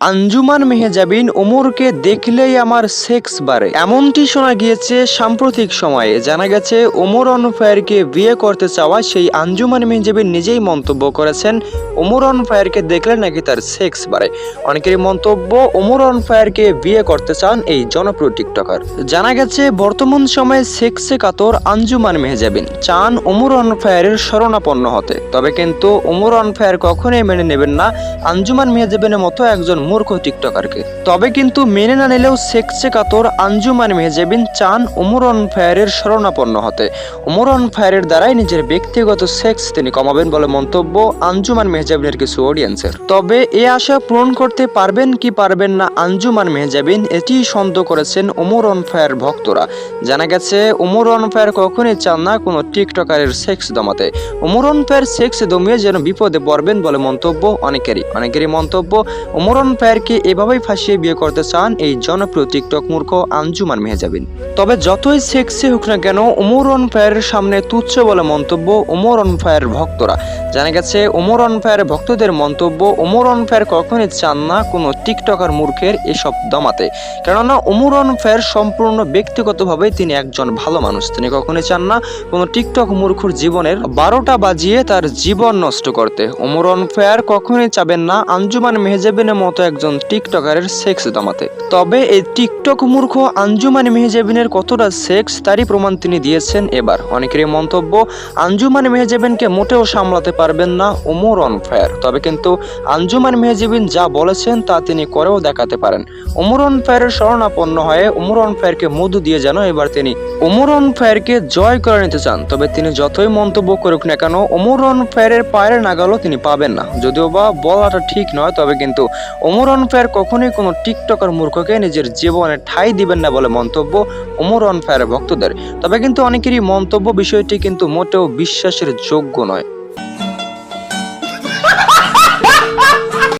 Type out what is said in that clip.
আঞ্জুমান মেহেজাবিন ওমরকে দেখলেই আমার সেক্স বাড়ে। এমনটি শোনা গিয়েছে সাম্প্রতিক সময়ে। জানা গেছে ওমর অনফায়ারকে বিয়ে করতে চাওয়া সেই আঞ্জুমান মেহেজাবিন নিজেই মন্তব্য করেছেন ওমর অনফায়ারকে দেখলে নাকি তার সেক্স বাড়ে? অনেকেরই মন্তব্য ওমর অনফায়ারকে বিয়ে করতে চান এই জনপ্রিয় টিকটকার। জানা গেছে, বর্তমান সময়ে সেক্সে কাতর আঞ্জুমান মেহেজাবিন। চান ওমর অনফায়ারের শরণাপন্ন হতে। তবে কিন্তু ওমর অনফায়ার কখনোই মেনে নেবেন না। আঞ্জুমান মেহেজাবিনের মতো একজন মূর্খ টিকটকারকে। তবে কিন্তু মেনে না নিলেও সেক্সে কাতর আঞ্জুমান মেহেজাবিন চান ওমর অন ফায়ারের শরণাপন্ন হতে। ওমর অন ফায়ারের দ্বারাই নিজের ব্যক্তিগত সেক্স তিনি কমাবেন বলে মন্তব্য আঞ্জুমান মেহজাবিনের কিছু অডিয়েন্সের। তবে এ আশা পূরণ করতে পারবেন কি পারবেন না আঞ্জুমান মেহজাবিন এটি সন্দেহ করেছেন ওমর অন ফায়ার ভক্তরা। জানা গেছে ওমর অন ফায়ার কখনই চান না কোনো টিকটকারের সেক্স দমাতে। ওমর অন ফায়ার সেক্স দমিয়ে যেন বিপদে পড়বেন বলে মন্তব্য অনেকেরই। অনেকেরই মন্তব্য ওমর অনফায়ারকে এভাবেই ফাঁসিয়ে বিয়ে করতে চান এই জনপ্রিয় টিকটক মূর্খ আঞ্জুমান মেহজাবিন। তবে যতই সেক্সি হোক না কেন, ওমর অন ফায়ারের সামনে তুচ্ছ বলে মন্তব্য ওমর অনফায়ার ভক্তরা। জানা গেছে, ওমর অনফায়ার ভক্তদের মন্তব্য, ওমর অন ফায়ার কখনই চান না কোনো টিকটকার মূর্খের এসব দমাতে। কেননা, ওমর অন ফায়ার সম্পূর্ণ ব্যক্তিগতভাবে তিনি একজন ভালো মানুষ। তিনি কখনোই চান না কোনো টিকটক মূর্খর জীবনের বারোটা বাজিয়ে তার জীবন নষ্ট করতে। ওমর অন ফায়ার কখনোই চাবেন না আঞ্জুমান মেহজাবিনের মতো একজন টিকটকারের সেক্স দমাতে তবে এই টিকটক মূর্খ আঞ্জুমান মেহজাবিনের কতটা সেক্স তারই প্রমাণ তিনি দিয়েছেন এবার। অনেকেরই মন্তব্য, আঞ্জুমান মেহজাবিনকে মোটেও সামলাতে পারবেন না, ওমর অন ফায়ার। তবে কিন্তু আঞ্জুমান মেহজাবিন যা বলেছেন তা তিনি করেও দেখাতে পারেন। ওমর অন ফায়ারের শরণাপন্ন হয়ে ওমর অন ফায়ারকে মধু দিয়ে যেন এবার তিনি ওমর অন ফায়ারকে জয় করে নিতে চান। তবে তিনি যতই মন্তব্য করুক না কেন, ওমর অন ফায়ারের পায়ের নাগালও তিনি পাবেন না। যদিও বা বলাটা ঠিক নয়, তবে কিন্তু ওমর অন ফায়ার কখনোই কোনো টিকটকার মূর্খকে নিজের জীবনে ঠাঁই দিবেন না বলে মন্তব্য ওমর অনফায়ারের ভক্তদের। তবে কিন্তু অনেকেরই মন্তব্য বিষয়টি কিন্তু মোটেও বিশ্বাসের যোগ্য নয়।